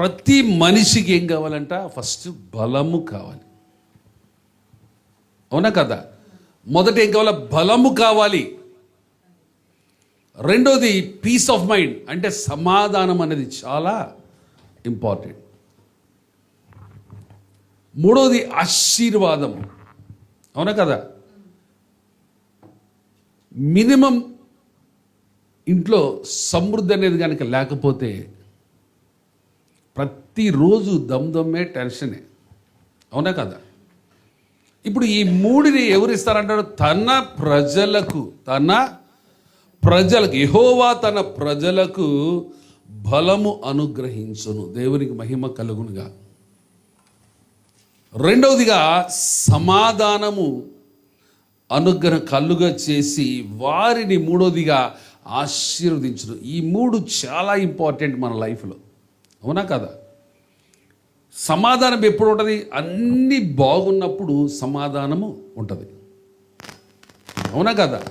ప్రతి మనిషికి ఏం కావాలంట? ఫస్ట్ బలము కావాలి. అవునా కదా? మొదట ఏం కావాలి? బలము కావాలి. రెండోది పీస్ ఆఫ్ మైండ్ అంటే సమాధానం అనేది చాలా ఇంపార్టెంట్ మూడోది ఆశీర్వాదం. అవునా కదా? మినిమం ఇంట్లో సమృద్ధి అనేది కనుక లేకపోతే ప్రతిరోజు దమ్దమ్మే టెన్షనే. అవునా కదా? ఇప్పుడు ఈ మూడిని ఎవరు ఇస్తారంటారు తన ప్రజలకు తన ప్రజలకు యహోవా తన ప్రజలకు బలము అనుగ్రహించును. దేవునికి మహిమ కలుగునుగా. రెండవదిగా సమాధానము అనుగ్రహం కలుగా చేసి వారిని మూడోదిగా ఆశీర్వదించడం ఈ మూడు చాలా ఇంపార్టెంట్ మన లైఫ్లో. అవునా కదా? సమాధానం ఎప్పుడు ఉంటుంది? అన్నీ బాగున్నప్పుడు సమాధానము ఉంటుంది. అవునా కదా?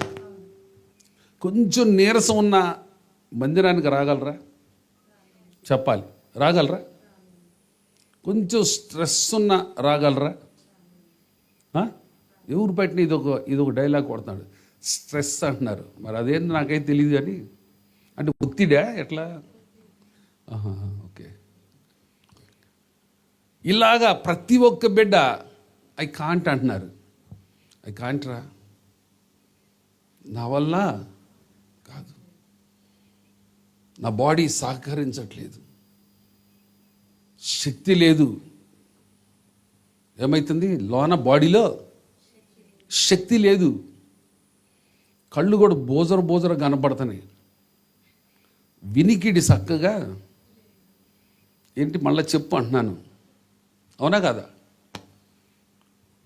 కొంచెం నీరసం ఉన్న మందిరానికి రాగలరా? చెప్పాలి. రాగలరా? కొంచెం స్ట్రెస్ ఉన్న రాగలరా? ఎవరు పెట్టిన ఇది ఒక ఇది ఒక డైలాగ్ కొడుతున్నాడు. స్ట్రెస్ అంటున్నారు. మరి అదేంటి నాకైతే తెలియదు కానీ అంటే ఒత్తిడా ఎట్లా? ఆహా, ఇలాగా ప్రతి ఒక్క బిడ్డ ఐ కాంట్ అంటున్నారు. ఐ కాంట్రా నా వల్ల కాదు. నా బాడీ సహకరించట్లేదు. శక్తి లేదు. ఏమవుతుంది లోన బాడీలో శక్తి లేదు. కళ్ళు కూడా బోజర బోజర కనపడుతున్నాయి. వినికిడి చక్కగా. ఏంటి మళ్ళీ చెప్పు అంటున్నాను. అవునా కదా?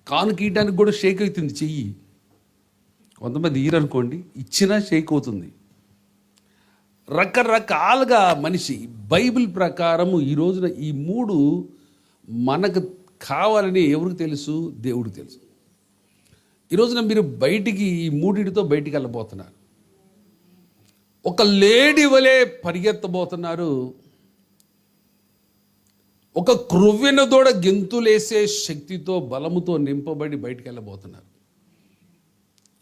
కాను గీయడానికి కూడా షేక్ అవుతుంది చెయ్యి. కొంతమంది ఈరనుకోండి ఇచ్చినా షేక్ అవుతుంది. రకరకాలుగా మనిషి బైబిల్ ప్రకారము ఈ రోజున ఈ మూడు మనకు కావాలని ఎవరికి తెలుసు? దేవుడికి తెలుసు. ఈ రోజున మీరు బయటికి ఈ మూడిటితో బయటికి వెళ్ళబోతున్నారు. ఒక లేడీ వలె పరిగెత్తబోతున్నారు. ఒక క్రొవ్విన దూడ గెంతులేసే శక్తితో బలముతో నింపబడి బయటికి వెళ్ళబోతున్నారు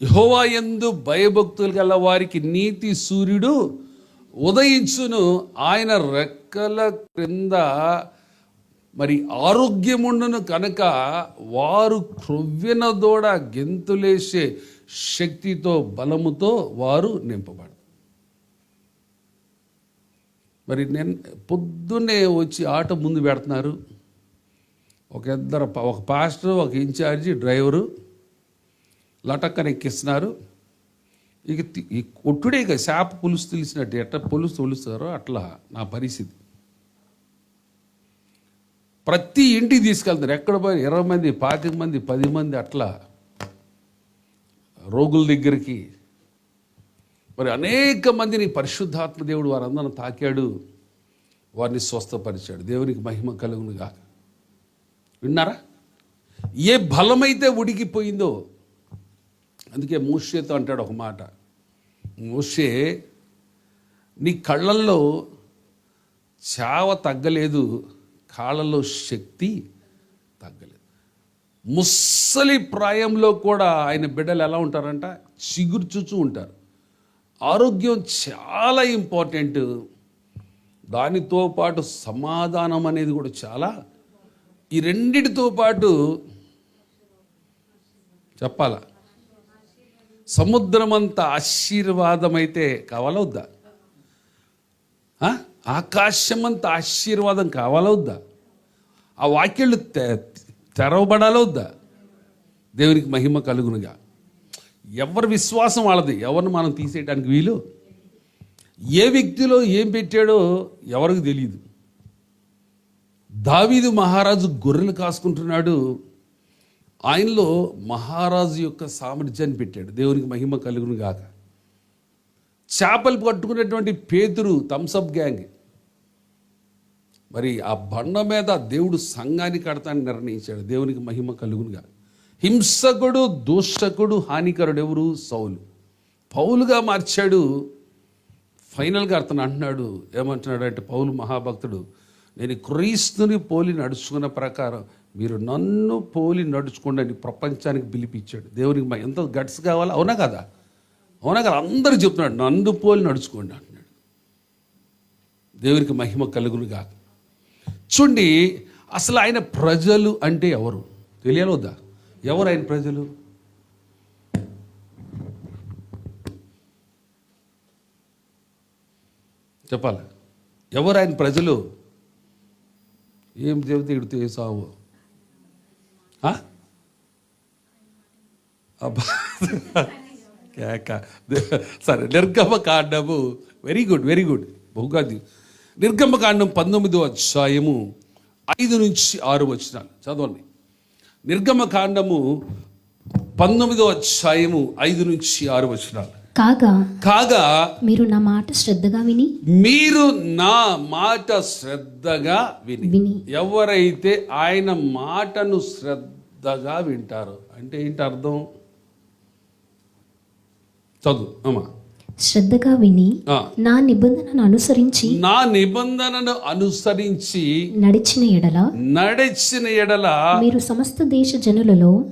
యహోవా యందు భయభక్తులు గల వారికి నీతి సూర్యుడు ఉదయించును. ఆయన రెక్కల క్రింద మరి ఆరోగ్యముండును కనుక వారు క్రొవ్విన దూడ గెంతులేసే శక్తితో బలముతో వారు నింపబడారు మరి నేను పొద్దున్నే వచ్చి ఆటో ముందు పెడుతున్నారు. ఒక ఇద్దరు ఒక పాస్టర్ ఒక ఇన్ఛార్జి డ్రైవరు లటక్కన ఎక్కిస్తున్నారు. ఇక ఈ కొట్టుడే ఇక శాప పులుసు తెలిసినట్టు ఎట్లా పులుసు తొలుస్తారో అట్లా నా పరిస్థితి. ప్రతి ఇంటికి తీసుకెళ్తారు ఎక్కడ పోయి ఇరవై మంది పాతిక మంది పది మంది అట్లా రోగుల దగ్గరికి మరి అనేక మందిని పరిశుద్ధాత్మ దేవుడు వారందరిని తాకాడు వారిని స్వస్థపరిచాడు. దేవునికి మహిమ కలుగును గాక. విన్నారా? ఏ బలమైతే ఉడికిపోయిందో అందుకే మూషేతో అంటాడు ఒక మాట. మూషే నీ కళ్ళల్లో చావ తగ్గలేదు కాళ్ళలో శక్తి తగ్గలేదు. ముస్సలి ప్రాయంలో కూడా ఆయన బిడ్డలు ఎలా ఉంటారంట? చిగుర్చుచూ ఉంటారు. ఆరోగ్యం చాలా ఇంపార్టెంట్. దానితో పాటు సమాధానం అనేది కూడా చాలా. ఈ రెండిటితో పాటు చెప్పాలా? సముద్రమంత ఆశీర్వాదం అయితే కావాలవుద్దా ఆకాశమంత ఆశీర్వాదం కావాలవుద్దా? ఆ వాక్యాలు తె- దేవునికి మహిమ కలుగునుగా. ఎవరి విశ్వాసం వాళ్ళది? ఎవరిని మనం తీసేయడానికి వీలు? ఏ వ్యక్తిలో ఏం పెట్టాడో ఎవరికి తెలియదు దావీదు మహారాజు గొర్రెలు కాసుకుంటున్నాడు. ఆయనలో మహారాజు యొక్క సామర్థ్యాన్ని పెట్టాడు. దేవునికి మహిమ కలుగును గాక. చేపలు పట్టుకునేటువంటి పేతురు థమ్సప్ గ్యాంగ్. మరి ఆ బండ మీద దేవుడు సంఘాన్ని కడతానని నిర్ణయించాడు. దేవునికి మహిమ కలుగునుగా హింసకుడు దూషకుడు హానికరుడు ఎవరు? సౌలు. పౌలుగా మార్చాడు. ఫైనల్గా అతను అంటున్నాడు ఏమంటున్నాడు అంటే పౌలు మహాభక్తుడు నేను క్రీస్తుని పోలి నడుచుకున్న ప్రకారం మీరు నన్ను పోలి నడుచుకోండి ప్రపంచానికి పిలిపించాడు. దేవునికి మా ఎంత గట్స్ కావాలా? అవునా కదా? అవునా కదా? అందరూ చెప్తున్నాడు నన్ను పోలి నడుచుకోండి అంటున్నాడు. దేవునికి మహిమ కలుగును కాదు చూడండి అసలు ఆయన ప్రజలు అంటే ఎవరు? తెలియాలి వద్దా? ఎవరు ఆయన ప్రజలు? చెప్పాలి. ఎవరు ఆయన ప్రజలు? ఏం చెబితే ఇడితే వేసావు సావు ఆ? అబ్బా. కేక. సరే నిర్గమ కాండము. వెరీ గుడ్ వెరీ గుడ్ బహుగాది. నిర్గమ కాండం పంతొమ్మిదో అధ్యాయము ఐదు నుంచి ఆరు వచ్చినాలు చదవండి. నిర్గమ కాండము పంతొమ్మిదో అధ్యాయము ఐదు నుంచి ఆరు వచ్చినాలు కాగా కాగా మీరు నా మాట శ్రద్ధగా విని మీరు నా మాట శ్రద్ధగా విని. విని. ఎవరైతే ఆయన మాటను శ్రద్ధగా వింటారో అంటే ఏంటి అర్థం? చదువు అమ్మా. శ్రద్ధగా విని. నా నిబంధనను అనుసరించి నా నిబంధనను అనుసరించి నడిచిన ఎడల నడిచిన ఎడల మీరు సమస్త దేశ జనులలో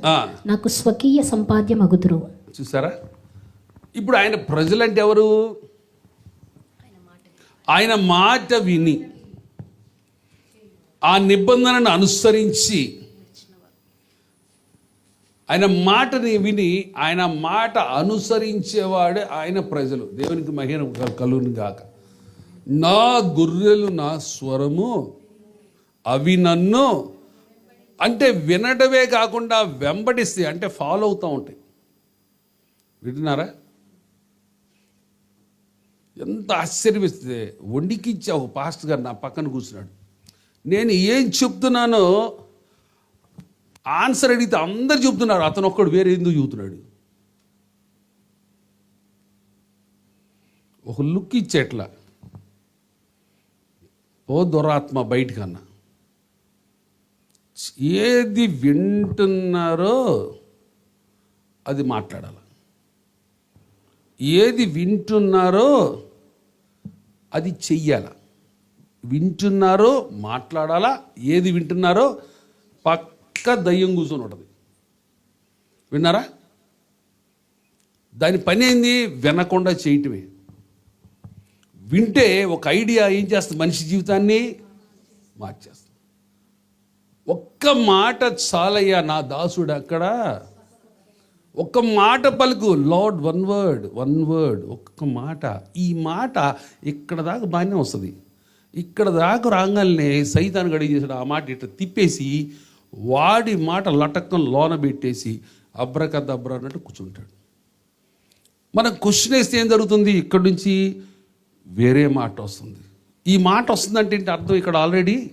నాకు స్వకీయ సంపాద్యమగుదురు. చూసారా? ఇప్పుడు ఆయన ప్రజలంటే ఎవరు? ఆయన మాట విని ఆ నిబంధనను అనుసరించి ఆయన మాటని విని ఆయన మాట అనుసరించేవాడే ఆయన ప్రజలు. దేవునికి మహిమ కలుగును గాక. నా గొర్రెలు నా స్వరము అవి నన్ను అంటే వినడమే కాకుండా వెంబడిస్తే అంటే ఫాలో అవుతూ ఉంటాయి. వింటున్నారా? ఎంత ఆశ్చర్యమిస్తే వండికించే ఒక పాస్టర్ గారు నా పక్కన కూర్చున్నాడు. నేను ఏం చెప్తున్నానో ఆన్సర్ అడిగితే అందరు చెబుతున్నారు అతను ఒక్కడు వేరే ఎందుకు చెబుతున్నాడు? ఒక లుక్ ఇచ్చేట్లా. ఓ దురాత్మ బయటికన్నా. ఏది వింటున్నారో అది మాట్లాడాలి. ఏది వింటున్నారో అది చెయ్యాల. వింటున్నారో మాట్లాడాలా. ఏది వింటున్నారో పక్క దయ్యం కూర్చొని ఉంటుంది. విన్నారా? దాని పని ఏంది? వినకుండా చేయటమే వింటే ఒక ఐడియా ఏం చేస్తుంది? మనిషి జీవితాన్ని మార్చేస్తుంది. ఒక్క మాట చాలయ్యా నా దాసుడు అక్కడ. ఒక్క మాట పలుకు. Lord one word one word ఒక్క మాట. ఈ మాట ఇక్కడ దాకా బాగానే వస్తుంది. ఇక్కడ దాకా రాగానే సైతాన్ గడి చేసాడు ఆ మాట ఇట్లా తిప్పేసి వాడి మాట లటక్కం లోన పెట్టేసి అబ్రకదబ్ర అన్నట్టు కూర్చుంటాడు. మనం క్వశ్చన్ వేస్తే ఏం జరుగుతుంది? ఇక్కడి నుంచి వేరే మాట వస్తుంది. ఈ మాట వస్తుందంటే ఏంటి అర్థం? ఇక్కడ ఆల్రెడీ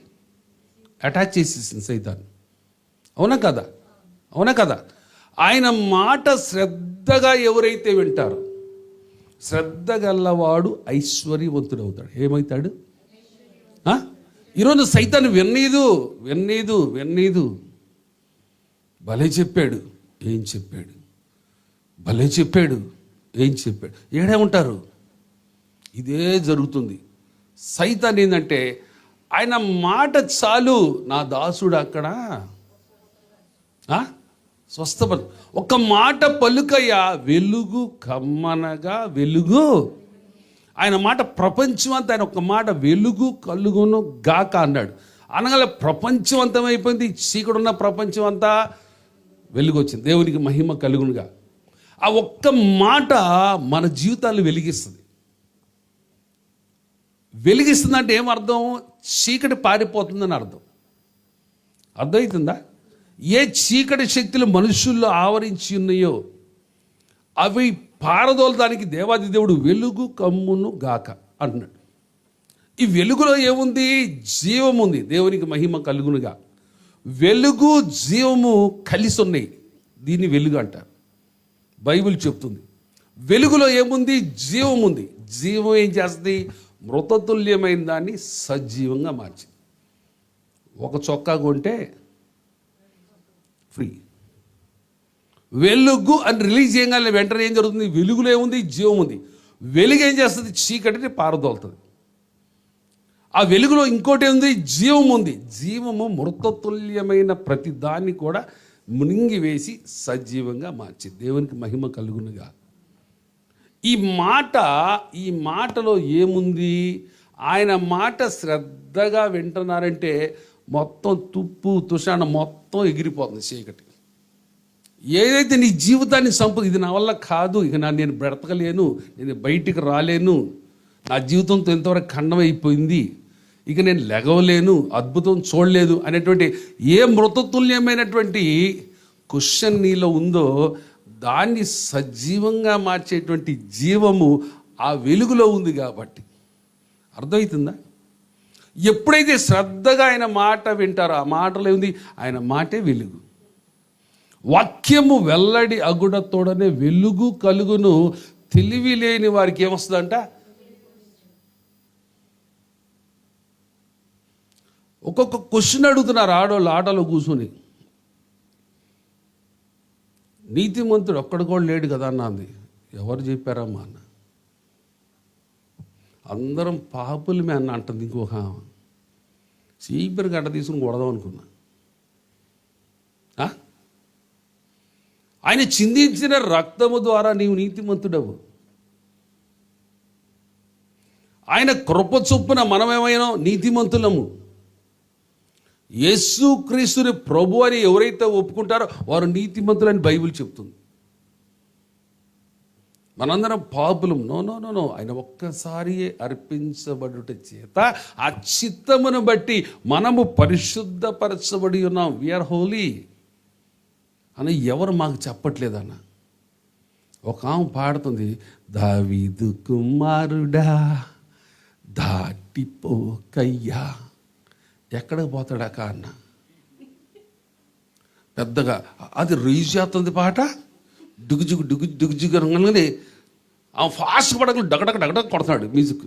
అటాచ్ చేసేసింది సైతాన్ని అవునా కదా? అవునా కదా? ఆయన మాట శ్రద్ధగా ఎవరైతే వింటారో శ్రద్ధ గల్లవాడు ఐశ్వర్యవంతుడు అవుతాడు. ఏమవుతాడు? ఈరోజు సైతాన్ని విన్నీదు విన్నీదు విన్నీదు. భలే చెప్పాడు ఏం చెప్పాడు? భలే చెప్పాడు ఏం చెప్పాడు? ఏడే ఉంటారు? ఇదే జరుగుతుంది. సైతాన్ ఏంటంటే ఆయన మాట చాలు నా దాసుడు అక్కడ? స్వస్థపడు ఒక మాట పలుకయ్యా వెలుగు కమ్మనగా వెలుగు. ఆయన మాట ప్రపంచం అంతా ఆయన ఒక మాట వెలుగు కలుగును గాక అన్నాడు. అనగా ప్రపంచవంతమైపోయింది చీకడున్న ప్రపంచం అంతా వెలుగు వచ్చింది దేవునికి మహిమ కలుగునుగా. ఆ ఒక్క మాట మన జీవితాలు వెలిగిస్తుంది. వెలిగిస్తుందంటే ఏమర్థం చీకటి పారిపోతుందని అర్థం. అర్థమవుతుందా ఏ చీకటి శక్తులు మనుషుల్లో ఆవరించి ఉన్నాయో అవి పారదోలడానికి దేవాది దేవుడు వెలుగు కమ్మును గాక అంటున్నాడు. ఈ వెలుగులో ఏముంది? జీవం ఉంది. దేవునికి మహిమ కలుగునుగా. వెలుగు జీవము కలిసి ఉన్నాయి. దీన్ని వెలుగు అంటారు. బైబిల్ చెప్తుంది. వెలుగులో ఏముంది? జీవం ఉంది. జీవం ఏం చేస్తుంది? మృతతుల్యమైన దాన్ని సజీవంగా మార్చింది. ఒక చొక్కా కొంటే ఫ్రీ. వెలుగు అని రిలీజ్ చేయగానే వెంటనే ఏం జరుగుతుంది? వెలుగులో ఏముంది? జీవం ఉంది. వెలుగు ఏం చేస్తుంది? చీకటిని పారదోలుతుంది. ఆ వెలుగులో ఇంకోటి ఉంది జీవం ఉంది. జీవము మృతతుల్యమైన ప్రతి దాన్ని కూడా మునింగివేసి సజీవంగా మార్చి దేవునికి మహిమ కలుగునుగా. ఈ మాట ఈ మాటలో ఏముంది? ఆయన మాట శ్రద్ధగా వింటున్నారంటే మొత్తం తుప్పు తుషాణ మొత్తం ఎగిరిపోతుంది చీకటి. ఏదైతే నీ జీవితాన్ని సంపద ఇది నా వల్ల కాదు ఇక నా నేను బ్రతకలేను నేను బయటికి రాలేను నా జీవితంతో ఎంతవరకు ఖండమైపోయింది ఇక నేను లెగవలేను అద్భుతం చూడలేదు అనేటువంటి ఏ మృతతుల్యమైనటువంటి క్వశ్చన్ నీలో ఉందో దాన్ని సజీవంగా మార్చేటువంటి జీవము ఆ వెలుగులో ఉంది కాబట్టి. అర్థమవుతుందా ఎప్పుడైతే శ్రద్ధగా ఆయన మాట వింటారో ఆ మాటలో ఉంది ఆయన మాటే వెలుగు. వాక్యము వెల్లడి అగుడతోడనే వెలుగు కలుగును. తెలివి లేని వారికి ఏమొస్తుందంట? ఒక్కొక్క క్వశ్చన్ అడుగుతున్నారు ఆడోళ్ళు ఆటలో కూర్చుని. నీతిమంతుడు ఒక్కడు కూడా లేడు కదా అన్నది. ఎవరు చెప్పారమ్మా అన్న? అందరం పాపులమే అన్న అంటుంది ఇంకొక సీపర్ చీపిరి గడ్డ తీసుకుని కొడదాం అనుకున్నా. ఆయన చిందించిన రక్తము ద్వారా నీవు నీతిమంతుడవు. ఆయన కృప చొప్పున మనమేమైనా నీతిమంతులము? యేసు క్రీస్తుని ప్రభు అని ఎవరైతే ఒప్పుకుంటారో వారు నీతిమంతులని బైబిల్ చెప్తుంది. మనందరం పాపులం. No no no no. ఆయన ఒక్కసారి అర్పించబడుట చేత ఆ చిత్తమును బట్టి మనము పరిశుద్ధపరచబడి ఉన్నాం. వీఆర్ హోలీ అని ఎవరు మాకు చెప్పట్లేదన్న. ఒక ఆమె పాడుతుంది దావీదు కుమారుడా దాటిపోకయ్యా. ఎక్కడికి పోతాడాక అన్న? పెద్దగా అది రీజ్ చేస్తుంది పాట. డుగుజుగు డుగు డుగుజుగు అనగానే ఆ ఫాస్ట్ పడకలు డగడగ డగడగ కొడతాడు మ్యూజిక్.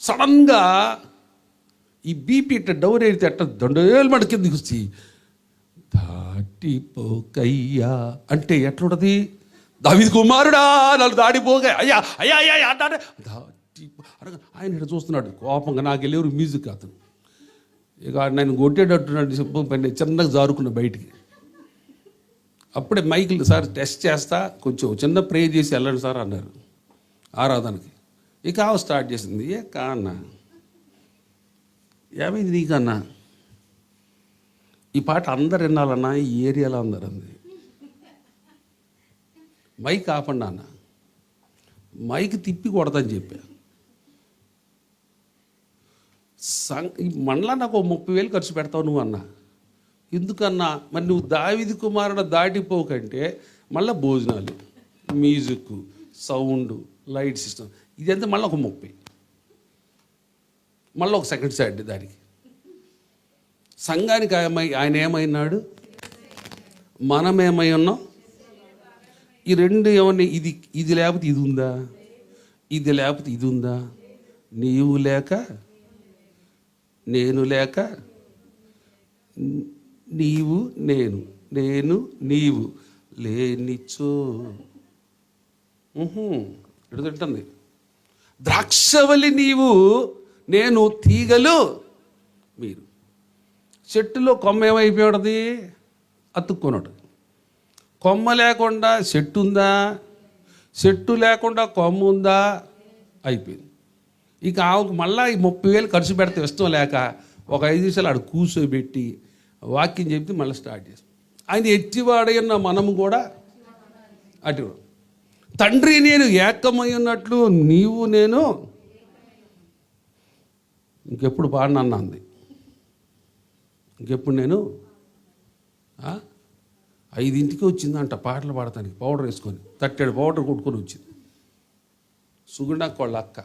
సడన్గా ఈ బీపీ ఇట్ట డౌన్ అయితే అట్ట దండేలు మడ కిందకి వచ్చి దాటిపోకయ్యా. అంటే ఎట్లుంటది? దావిది కుమారుడా నన్ను దాటిపోక అయ్యా అయ్యా అయ్యా అయ్యా అంటాడే దాటి ఆయన ఇక్కడ చూస్తున్నాడు. కోపంగా నాకు వెళ్ళేవారు మ్యూజిక్ అతను. ఇక నేను కొట్టేటట్టున్నాడు చెప్పు పని చిన్నగా జారుకున్న బయటికి. అప్పుడే మైకులు సార్ టెస్ట్ చేస్తా. కొంచెం చిన్న ప్రే చేసి వెళ్ళండి సార్ అన్నారు. ఆరాధనకి. ఇక స్టార్ట్ చేసింది. ఏ కా అన్న ఏమైంది నీకన్నా? ఈ పాట అందరు వినాలన్నా ఈ ఏరియాలో అందరు అంది. మైక్ ఆపండి అన్న మైక్ తిప్పి కొడదని చెప్పా. సం ఈ నాకు ముప్పై వేలు ఖర్చు పెడతావు నువ్వు అన్నా. ఎందుకన్నా? మరి నువ్వు దావిది కుమారుడు దాటిపోకంటే మళ్ళీ భోజనాలు మ్యూజిక్ సౌండ్ లైట్ సిస్టమ్ ఇదంతా మళ్ళీ ఒక ముప్పై. మళ్ళీ ఒక సెకండ్ సైడ్ దానికి. సంఘానికి ఆయన ఏమైనాడు మనం ఏమై ఉన్నాం? ఈ రెండు ఏమన్నా ఇది ఇది లేకపోతే ఇది ఉందా? ఇది లేకపోతే ఇది ఉందా? నీవు లేక నేను లేక నీవు నేను నేను నీవు లేనిచో. ఇటు తింటుంది. ద్రాక్షవలి నీవు నేను తీగలు మీరు. చెట్టులో కొమ్మ ఏమైపోయాడది అతుక్కున్నాడు కొమ్మ లేకుండా చెట్టు ఉందా? చెట్టు లేకుండా కొమ్మ ఉందా? అయిపోయింది. ఇక ఆమెకు మళ్ళీ ఈ ముప్పై వేలు ఖర్చు పెడితే ఇష్టం లేక ఒక ఐదు నిమిషాలు ఆడు కూర్చోబెట్టి వాక్యం చెప్తే మళ్ళీ స్టార్ట్ చేస్తాం. ఆయన ఎట్టివాడైన మనము కూడా అటు తండ్రి నేను ఏకమై ఉన్నట్లు నీవు నేను ఇంకెప్పుడు పాడినన్నా అంది. ఇంకెప్పుడు నేను? ఐదింటికి వచ్చిందంట పాటలు పాడటానికి పౌడర్ వేసుకొని. తట్టెడు పౌడర్ కొట్టుకొని వచ్చింది. సుగుణాకు వాళ్ళ అక్క.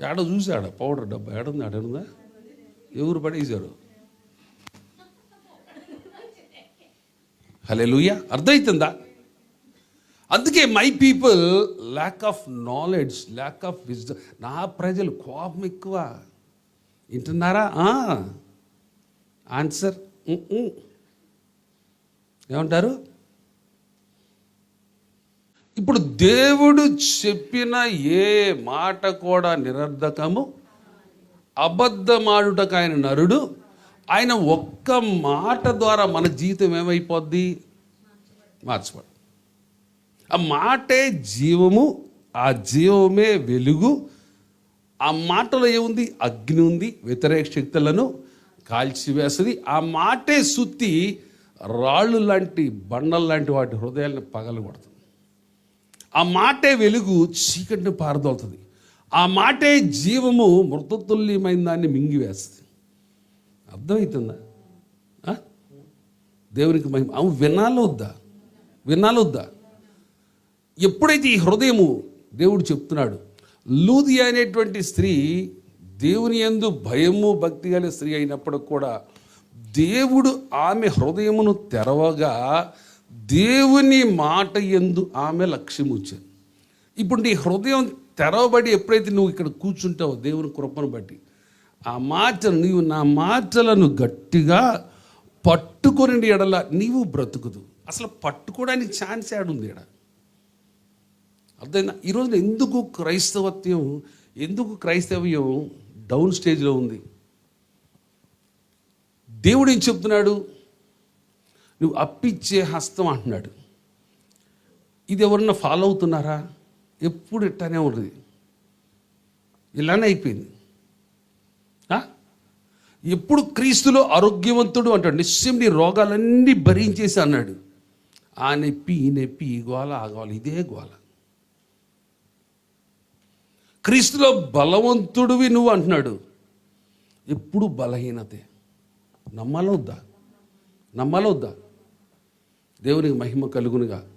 ఏడ చూసాడ పౌడర్ డబ్బా ఏడుంది ఆడుందా ఎవరు పడేశారు? హలే లూయ అర్థమవుతుందా అందుకే my people lack of knowledge lack of wisdom నా ప్రజలు కోపం ఎక్కువ. వింటున్నారా? ఆన్సర్ ఏమంటారు? ఇప్పుడు దేవుడు చెప్పిన ఏ మాట కూడా నిరర్ధకము. అబద్ధమాడుటకు ఆయన నరుడు. ఆయన ఒక్క మాట ద్వారా మన జీవితం ఏమైపోద్ది? మార్చబడు. ఆ మాటే జీవము ఆ జీవమే వెలుగు. ఆ మాటలో ఏముంది? అగ్ని ఉంది వ్యతిరేక శక్తులను కాల్చివేస్తుంది ఆ మాటే సుత్తి రాళ్ళు లాంటి బండలు లాంటి వాటి హృదయాలను పగలగొడుతుంది ఆ మాటే వెలుగు చీకటిని పారదోలుతుంది. ఆ మాటే జీవము మృతతుల్యమైన దాన్ని మింగివేస్తుంది అర్థమవుతుందా దేవునికి మహిమ. అవును వినాలొద్దా వినాలొద్దా ఎప్పుడైతే ఈ హృదయము దేవుడు చెప్తున్నాడు లూది అనేటువంటి స్త్రీ దేవుని యందు భయము భక్తి గల స్త్రీ అయినప్పుడు కూడా దేవుడు ఆమె హృదయమును తెరవగా దేవుని మాట ఎందు ఆమె లక్ష్యం వచ్చాను ఇప్పుడు నీ హృదయం తెరవబడి ఎప్పుడైతే నువ్వు ఇక్కడ కూర్చుంటావో దేవుని కృపను బట్టి ఆ మాటలు నీవు నా మాటలను గట్టిగా పట్టుకొని ఎడల నీవు బ్రతుకుదు. అసలు పట్టుకోవడానికి ఛాన్స్ ఉంది ఇక్కడ అర్థమైందా? ఈరోజు ఎందుకు క్రైస్తవత్వం ఎందుకు క్రైస్తవ్యం డౌన్ స్టేజ్లో ఉంది? దేవుడు ఏం చెప్తున్నాడు? నువ్వు అప్పిచ్చే హస్తం అంటున్నాడు. ఇది ఎవరన్నా ఫాలో అవుతున్నారా? ఎప్పుడు ఇట్టానే ఉంటుంది. ఇలానే అయిపోయింది. ఎప్పుడు క్రీస్తులో ఆరోగ్యవంతుడు అంటాడు. నిశ్చయం నీ రోగాలన్నీ భరించేసి అన్నాడు. ఆ నొప్పి ఈ నొప్పి ఈ గోల ఆ గోల ఇదే గోల. క్రీస్తులో బలవంతుడివి నువ్వు అంటున్నాడు. ఎప్పుడు బలహీనతే. నమ్మాలొద్దా నమ్మాలొద్దా? దేవునికి మహిమ కలుగునుగా.